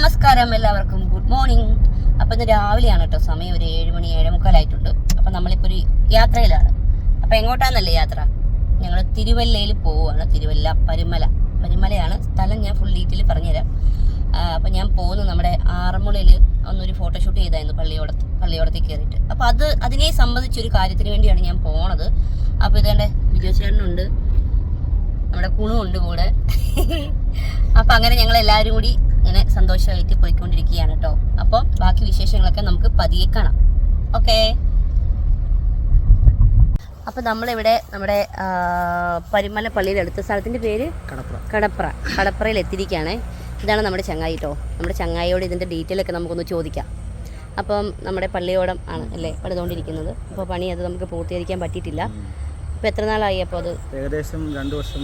നമസ്കാരം എല്ലാവർക്കും. Good morning അപ്പം ഇന്ന് രാവിലെയാണ് കേട്ടോ സമയം ഒരു ഏഴ് മണി ഏഴ് മുക്കാലായിട്ടുണ്ട്. അപ്പം നമ്മളിപ്പോൾ ഒരു യാത്രയിലാണ്. അപ്പം എങ്ങോട്ടാന്നല്ലേ യാത്ര? ഞങ്ങൾ തിരുവല്ലയിൽ പോവുകയാണ്. തിരുവല്ല പരുമല. പരുമലയാണ് സ്ഥലം ഞാൻ ഫുൾ ഡീറ്റെയിൽ പറഞ്ഞുതരാം. അപ്പം ഞാൻ പോകുന്നു നമ്മുടെ ആറന്മുളയിൽ ഒന്നൊരു ഫോട്ടോഷൂട്ട് ചെയ്തായിരുന്നു പള്ളിയോടത്ത് പള്ളിയോടത്തിൽ കയറിയിട്ട് അപ്പൊ അത് അതിനെ സംബന്ധിച്ചൊരു കാര്യത്തിന് വേണ്ടിയാണ് ഞാൻ പോണത്. അപ്പോൾ ഇതേണ്ട വിജയ ചേട്ടനുണ്ട് നമ്മുടെ കുണുണ്ട് കൂടെ. അപ്പൊ അങ്ങനെ ഞങ്ങൾ എല്ലാവരും കൂടി ഇങ്ങനെ സന്തോഷമായിട്ട് പോയിക്കൊണ്ടിരിക്കുകയാണ് കേട്ടോ അപ്പോൾ ബാക്കി വിശേഷങ്ങളൊക്കെ നമുക്ക് പതിയെ കാണാം. ഓക്കെ. അപ്പൊ നമ്മളിവിടെ നമ്മുടെ പരിമല പള്ളിയിൽ അടുത്ത സ്ഥലത്തിന്റെ പേര്? കടപ്ര. കടപ്ര. കടപ്രയിൽ എത്തിയിരിക്കുകയാണേ ഇതാണ് നമ്മുടെ ചങ്ങായി കേട്ടോ നമ്മുടെ ചങ്ങായിയോട് ഇതിന്റെ ഡീറ്റെയിൽ ഒക്കെ നമുക്കൊന്ന് ചോദിക്കാം. അപ്പം നമ്മുടെ പള്ളിയോടം ആണ് അല്ലേ പണിതുകൊണ്ടിരിക്കുന്നത്. അപ്പോൾ പണി അത് നമുക്ക് പൂർത്തീകരിക്കാൻ പറ്റിയിട്ടില്ല. ഇപ്പം എത്ര നാളായി അപ്പോൾ അത്? ഏകദേശം രണ്ട് വർഷം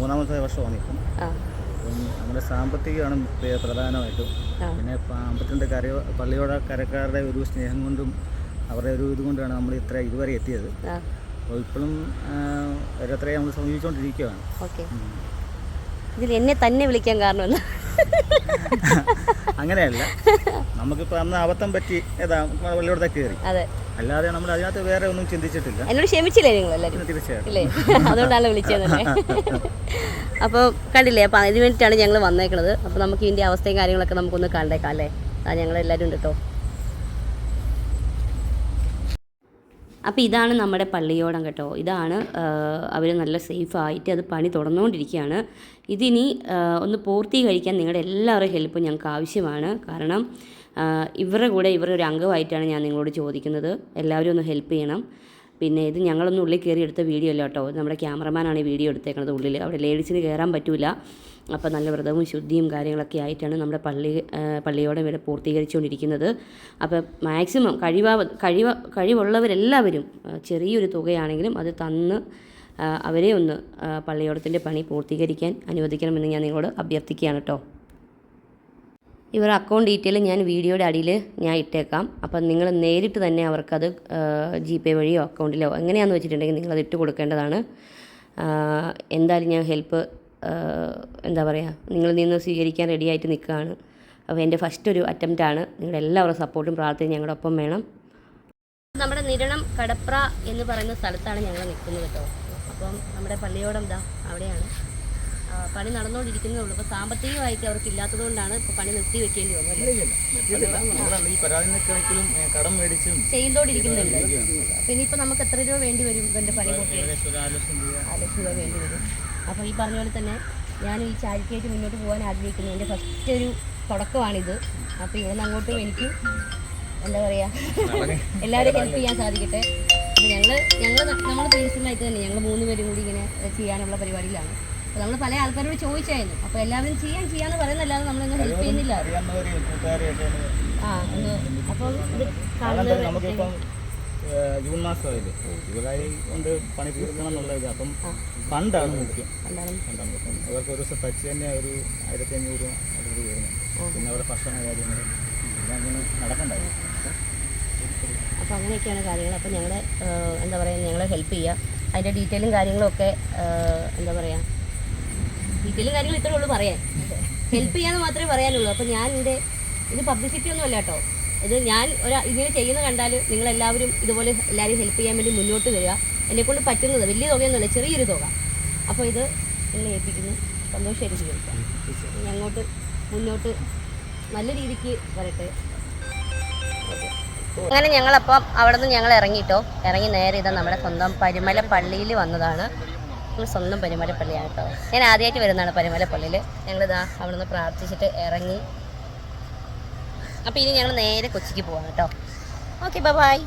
മൂന്നാമത്തെ വർഷം ആ. നമ്മുടെ സാമ്പത്തികമാണ് പ്ര- പ്രധാനമായിട്ടും. പിന്നെ പാമ്പത്തിന്റെ കര പള്ളിയോട കരക്കാരുടെ ഒരു സ്നേഹം കൊണ്ടും അവരുടെ ഒരു ഇതുകൊണ്ടാണ് നമ്മൾ ഇത്ര ഇതുവരെ എത്തിയത്. അപ്പോൾ ഇപ്പോഴും ഓരോരുത്തരെ നമ്മൾ സമീപിച്ചുകൊണ്ടിരിക്കുകയാണ് ഓക്കെ. ഇതിൽ എന്നെ തന്നെ വിളിക്കാൻ കാരണം അങ്ങനെയല്ല. നമുക്കിപ്പോ അന്ന് അബദ്ധം പറ്റി ഏതാ പള്ളിയോടത്തെ കയറി. അല്ലാതെ നമ്മൾ അതിനകത്ത് വേറെ ഒന്നും ചിന്തിച്ചിട്ടില്ല. എന്നോട് ക്ഷമിച്ചില്ലേ നിങ്ങൾ എല്ലാവരും തീർച്ചയായിട്ടും അതുകൊണ്ടാണ് വിളിച്ചത് അപ്പോൾ കണ്ടില്ലേ അപ്പോൾ അതിന് വേണ്ടിയിട്ടാണ് ഞങ്ങൾ വന്നേക്കുന്നത് അപ്പോൾ നമുക്ക് ഇതിന്റെ അവസ്ഥയും കാര്യങ്ങളൊക്കെ നമുക്കൊന്ന് കണ്ടേക്കാം അല്ലേ? ഞങ്ങളെല്ലാവരും ഞങ്ങൾ എല്ലാവരും ഉണ്ട് കേട്ടോ അപ്പോൾ ഇതാണ് നമ്മുടെ പള്ളിയോടം കേട്ടോ. ഇതാണ് അവർ നല്ല സേഫായിട്ട് അത് പണി തുടർന്നുകൊണ്ടിരിക്കുകയാണ്. ഇതിനി ഒന്ന് പൂർത്തീകരിക്കാൻ നിങ്ങളുടെ എല്ലാവരുടെ ഹെൽപ്പും ഞങ്ങൾക്ക് ആവശ്യമാണ്. കാരണം ഇവരുടെ കൂടെ ഇവരുടെ ഒരു അംഗമായിട്ടാണ് ഞാൻ നിങ്ങളോട് ചോദിക്കുന്നത്. എല്ലാവരും ഒന്ന് ഹെൽപ്പ് ചെയ്യണം. പിന്നെ ഇത് ഞങ്ങളൊന്നും ഉള്ളിൽ കയറി എടുത്ത വീഡിയോ അല്ല കേട്ടോ? നമ്മുടെ ക്യാമറമാനാണ് ഈ വീഡിയോ എടുത്തേക്കുന്നത് ഉള്ളിൽ അവിടെ ലേഡീസിന് കയറാൻ പറ്റില്ല അപ്പോൾ നല്ല വ്രതവും ശുദ്ധിയും കാര്യങ്ങളൊക്കെ ആയിട്ടാണ് നമ്മുടെ പള്ളി പള്ളിയോടെ ഇവിടെ പൂർത്തീകരിച്ചുകൊണ്ടിരിക്കുന്നത്. അപ്പോൾ മാക്സിമം കഴിവാ കഴിവ കഴിവുള്ളവരെല്ലാവരും ചെറിയൊരു തുകയാണെങ്കിലും അത് തന്ന് അവരെ ഒന്ന് പള്ളിയോടത്തിന്റെ പണി പൂർത്തീകരിക്കാൻ അനുവദിക്കണമെന്ന് ഞാൻ നിങ്ങളോട് അഭ്യർത്ഥിക്കുകയാണ് കേട്ടോ. ഇവരുടെ അക്കൗണ്ട് ഡീറ്റെയിൽ ഞാൻ വീഡിയോയുടെ അടിയിൽ ഞാൻ ഇട്ടേക്കാം. അപ്പം നിങ്ങൾ നേരിട്ട് തന്നെ അവർക്കത് ജി പേ വഴിയോ അക്കൗണ്ടിലോ എങ്ങനെയാണെന്ന് വെച്ചിട്ടുണ്ടെങ്കിൽ നിങ്ങളത് ഇട്ട് കൊടുക്കേണ്ടതാണ്. എന്തായാലും ഞാൻ ഹെൽപ്പ് എന്താ പറയുക നിങ്ങൾ നിന്ന് സ്വീകരിക്കാൻ റെഡി ആയിട്ട് നിൽക്കുകയാണ്. അപ്പോൾ എന്റെ ഫസ്റ്റ് ഒരു അറ്റംപ്റ്റ് ആണ്. നിങ്ങളുടെ എല്ലാവരുടെ സപ്പോർട്ടും പ്രാർത്ഥനയും ഞങ്ങളുടെ ഒപ്പം വേണം. നമ്മുടെ നിരണം കടപ്ര എന്ന് പറയുന്ന സ്ഥലത്താണ് ഞങ്ങൾ നിൽക്കുന്നത് കേട്ടോ. അപ്പം നമ്മുടെ പള്ളിയോടം ദാ അവിടെയാണ്. പണി നടന്നുകൊണ്ടിരിക്കുന്നേ ഉള്ളൂ. അപ്പോൾ സാമ്പത്തികമായിട്ട് അവർക്ക് ഇല്ലാത്തത് കൊണ്ടാണ് ഇപ്പോൾ പണി നിർത്തി വെക്കേണ്ടി വന്നു ചെയ്തോണ്ടിരിക്കുന്നുണ്ട്. പിന്നെ ഇപ്പോൾ നമുക്ക് എത്ര രൂപ വേണ്ടി വരും ഇവന്റെ പണി ലക്ഷം രൂപ. വേണ്ടി വരും. അപ്പോൾ ഈ പറഞ്ഞ പോലെ തന്നെ ഞാൻ ഈ ചാരിറ്റിയായിട്ട് മുന്നോട്ട് പോകാൻ ആഗ്രഹിക്കുന്നു. എന്റെ ഫസ്റ്റ് ഒരു തുടക്കമാണിത്. അപ്പോൾ ഇവിടുന്ന് അങ്ങോട്ടും എനിക്ക് എന്താ പറയുക എല്ലാവരും ഹെൽപ്പ് ചെയ്യാൻ സാധിക്കട്ടെ. അപ്പോൾ ഞങ്ങൾ ഞങ്ങൾ നമ്മൾ പേഴ്സണലായിട്ട് തന്നെ ഞങ്ങൾ മൂന്ന് പേരും കൂടി ഇങ്ങനെ ചെയ്യാനുള്ള പരിപാടിയിലാണ്. നമ്മൾ പല ആൾക്കാരോട് ചോദിച്ചായിരുന്നു. അപ്പൊ എല്ലാവരും ചെയ്യാൻ ചെയ്യാന്ന് പറയുന്നല്ലാതെ നമ്മളൊന്നും ഹെൽപ്പ് ചെയ്യുന്നില്ല. ആ ഇത് കാണുന്നത് ഏഹ്, ജൂൺ മാസമായില്ലേ? ജൂലൈ കൊണ്ട് പണി തീർക്കണം എന്നുള്ള ഇത്. അപ്പം ഫണ്ടാണ് മുഖ്യം. എന്താണ് ഫണ്ടാണ് അപ്പം അവർക്ക് ഒരു ദിവസം തച്ച് തന്നെ ഒരു ആയിരത്തി അഞ്ഞൂറ് രൂപ അവർക്ക് വരുന്നത് പിന്നെ അവരുടെ ഭക്ഷണ കാര്യങ്ങൾ എല്ലാം അങ്ങനെ നടക്കണ്ടായി അപ്പോൾ അങ്ങനെയൊക്കെയാണ് കാര്യങ്ങൾ. അപ്പോൾ ഞങ്ങളെ എന്താ പറയുക ഞങ്ങളെ ഹെൽപ്പ് ചെയ്യുക. അതിന്റെ ഡീറ്റെയിലും കാര്യങ്ങളും ഒക്കെ എന്താ പറയുക ഡീറ്റെയിലും കാര്യങ്ങൾ ഇത്രേ ഉള്ളൂ പറയാൻ. ഹെൽപ്പ് ചെയ്യാന്ന് മാത്രമേ പറയാനുള്ളൂ. അപ്പോൾ ഞാൻ എന്റെ ഇത് പബ്ലിസിറ്റി ഒന്നും അല്ല കേട്ടോ. ഇത് ഞാൻ ഒരു ഇങ്ങനെ ചെയ്യുന്ന കണ്ടാൽ നിങ്ങളെല്ലാവരും ഇതുപോലെ എല്ലാവരും ഹെൽപ്പ് ചെയ്യാൻ വേണ്ടി മുന്നോട്ട് വരിക. എന്നെക്കൊണ്ട് പറ്റുന്നത് വലിയ തുകയൊന്നുമല്ല ചെറിയൊരു തുക. അപ്പോൾ ഇത് നിങ്ങളെ ഏൽപ്പിക്കുന്നു. സന്തോഷമായിട്ട് ചോദിക്കാം ഇനി അങ്ങോട്ട് മുന്നോട്ട് നല്ല രീതിക്ക് വരട്ടെ. അങ്ങനെ ഞങ്ങളപ്പം അവിടെ നിന്ന് ഞങ്ങൾ ഇറങ്ങിയിട്ടോ ഇറങ്ങി നേരെ ഇതാ നമ്മുടെ സ്വന്തം പരിമല പള്ളിയിൽ വന്നതാണ്. നമ്മൾ സ്വന്തം പരിമലപ്പള്ളിയാണ് പള്ളിയാണ് കേട്ടോ. ഞാൻ ആദ്യമായിട്ട് വരുന്നതാണ് പരിമലപ്പള്ളിയിൽ പള്ളിയിൽ ഞങ്ങളിതാ അവിടെ നിന്ന് പ്രാർത്ഥിച്ചിട്ട് ഇറങ്ങി. അപ്പോൾ ഇനി ഞങ്ങൾ നേരെ കൊച്ചിക്ക് പോകാം കേട്ടോ. Okay bye